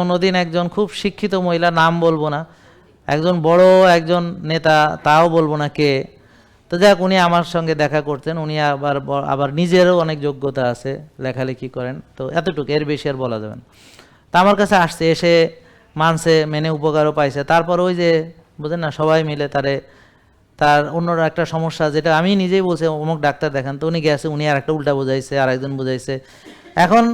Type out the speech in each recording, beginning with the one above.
কোনোদিন একজন খুব শিক্ষিত মহিলা নাম বলব না, একজন বড় একজন নেতা তাও বলব না কে। তো যাক, উনি আমার সঙ্গে দেখা করতেন, উনি আবার আবার নিজেরও অনেক যোগ্যতা আছে লেখালেখি করেন, তো এতটুকু, এর বেশি আর বলা যাবে না। তা আমার কাছে আসছে, এসে মানছে, মেনে উপকারও পাইছে, তারপর ওই যে, বুঝেন না, সবাই মিলে তারে, তার অন্য একটা সমস্যা, যেটা আমি নিজেই বলছি, অমুক ডাক্তার দেখান, তো উনি গেছে, উনি আর একটা উল্টা বোঝাইছে আর একজন বোঝাইছে। এখন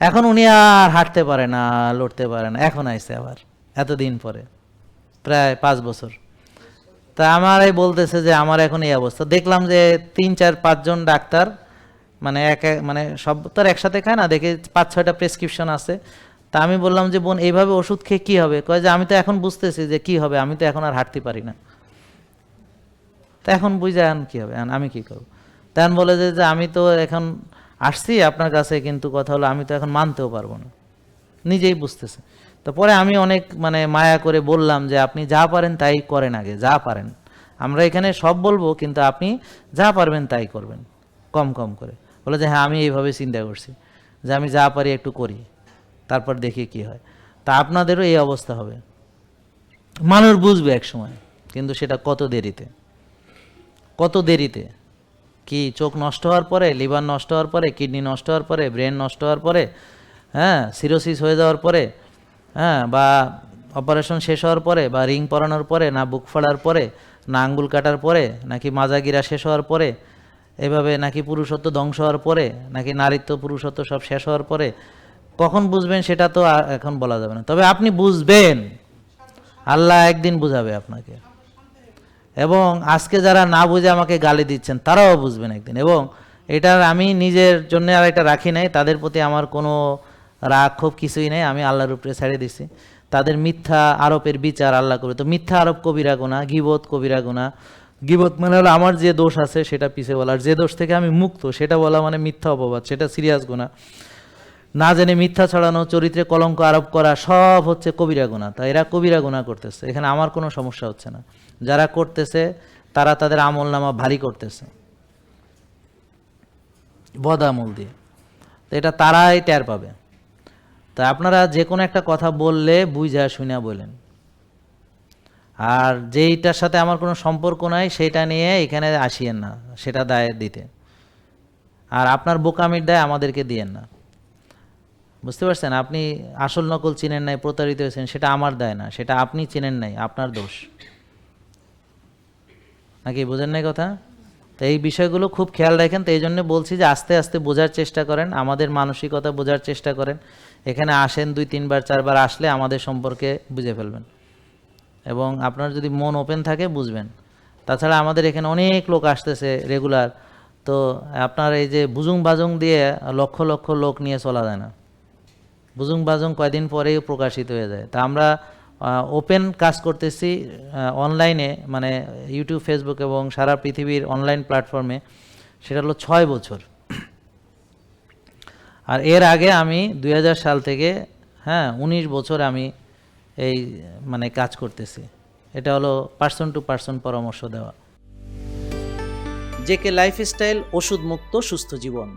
এখন উনি আর হাঁটতে পারে না, লড়তে পারে না। এখন আইছে আবার, এতদিন পরে, প্রায় পাঁচ বছর। তা আমার এই বলতেছে যে, আমার এখন এই অবস্থা। দেখলাম যে তিন, চার পাঁচজন ডাক্তার মানে এক মানে সব তো আর একসাথে খায় না, দেখে পাঁচ, ছয়টা প্রেসক্রিপশন আছে। তা আমি বললাম যে, বোন, এইভাবে ওষুধ খেয়ে কী হবে? কয় যে, আমি তো এখন বুঝতেছি যে কি হবে, আমি তো এখন আর হাঁটতে পারি না। তা এখন বুঝে এখন কী হবে আমি কি করব? তখন বলে যে, আমি তো এখন আসছি, আপনার কাছে কিন্তু কথা হলো, আমি তো এখন মানতেও পারব না। নিজেই বুঝতেছে। তো পরে আমি অনেক মানে মায়া করে বললাম যে, আপনি যা পারেন তাই করেন আগে, যা পারেন। আমরা এখানে সব বলব, কিন্তু আপনি যা পারবেন তাই করবেন। কম কম করে। বলে যে হ্যাঁ আমি এইভাবে চিন্তা করছি, যে আমি যা পারি একটু করি, তারপর দেখি কি হয়। তা আপনাদেরও এই অবস্থা হবে। মানুষ বুঝবে এক সময় কিন্তু সেটা কত দেরিতে? কত দেরিতে? কি চোখ নষ্ট হওয়ার পরে, লিভার নষ্ট হওয়ার পরে, কিডনি নষ্ট হওয়ার পরে, ব্রেন নষ্ট হওয়ার পরে হ্যাঁ সিরোসিস হয়ে যাওয়ার পরে হ্যাঁ বা অপারেশন শেষ হওয়ার পরে, বা রিং পরানোর পরে, না বুক ফাড়ার পরে, না আঙ্গুল কাটার পরে, নাকি মাজাগিরা শেষ হওয়ার পরে, এভাবে নাকি পুরুষত্ব ধ্বংস হওয়ার পরে, নাকি নারীত্ব পুরুষত্ব সব শেষ হওয়ার পরে, কখন বুঝবেন সেটা তো এখন বলা যাবে না। তবে আপনি বুঝবেন। আল্লাহ একদিন বুঝাবে আপনাকে। এবং আজকে যারা না বুঝে আমাকে গালি দিচ্ছেন, তারাও বুঝবেন একদিন। এবং এটার আমি নিজের জন্য আর এটা রাখি নাই, তাদের প্রতি আমার কোনো রাগ ক্ষোভ কিছুই নেই, আমি আল্লাহর উপরে ছেড়ে দিছি। তাদের মিথ্যা আরোপের বিচার আল্লাহ করে। তো মিথ্যা আরোপ কবিরা গুণা গিবত কবিরা গুণা গিবত মানে হলো আমার যে দোষ আছে, সেটা পিছে বলার। যে দোষ থেকে আমি মুক্ত, সেটা বলা মানে মিথ্যা অপবাদ, সেটা সিরিয়াস গুণা না জেনে মিথ্যা ছড়ানো, চরিত্রে কলঙ্ক আরোপ করা, সব হচ্ছে কবিরা গুণা। তা এরা কবিরা গুণা করতেছে। এখানে আমার কোনো সমস্যা হচ্ছে না। যারা করতেছে, তারা তাদের আমল নামা ভারী করতেছে। বদ আমল দিয়ে। তো এটা তারাই টের পাবে। তা আপনারা যে কোনো একটা কথা বললে বুঝা শুনে বলেন। আর যেইটার সাথে আমার কোনো সম্পর্ক নাই সেটা নিয়ে এখানে আসিয়েন না। সেটা দায় দিতে। আর আপনার বোকামির দায় আমাদেরকে দিয়েন না। বুঝতে পারছেন? আপনি আসল নকল চিনেন নাই, প্রতারিত হয়েছেন, সেটা আমার দায় না, সেটা আপনি চিনেন নাই, আপনার দোষ। নাকি বোঝেন নাই কথা? তো এই বিষয়গুলো খুব খেয়াল রাখেন, তো এই জন্য বলছি যে আস্তে আস্তে বোঝার চেষ্টা করেন, আমাদের মানসিকতা বোঝার চেষ্টা করেন। এখানে আসেন দুই, তিনবার, চারবার আসলে আমাদের সম্পর্কে বুঝে ফেলবেন। এবং আপনার যদি মন ওপেন থাকে, বুঝবেন। তাছাড়া আমাদের এখানে অনেক লোক আসতেছে রেগুলার, তো আপনার এই যে বুজুং বাজুং দিয়ে লক্ষ লক্ষ লোক নিয়ে চলা যায় না। বুজুং বাজুং কয়দিন পরেই প্রকাশিত হয়ে যায়। তা আমরা ওপেন কাজ করতেছি অনলাইনে মানে ইউটিউব ফেসবুক এবং সারা পৃথিবীর অনলাইন প্ল্যাটফর্মে সেটা হলো ছয় বছর। আর এর আগে আমি দুই হাজার সাল থেকে হ্যাঁ উনিশ বছর আমি এই মানে কাজ করতেছি। এটা হলো পার্সন টু পার্সন পরামর্শ দেওয়া। জেকে লাইফস্টাইল ওষুধ মুক্ত সুস্থ জীবন।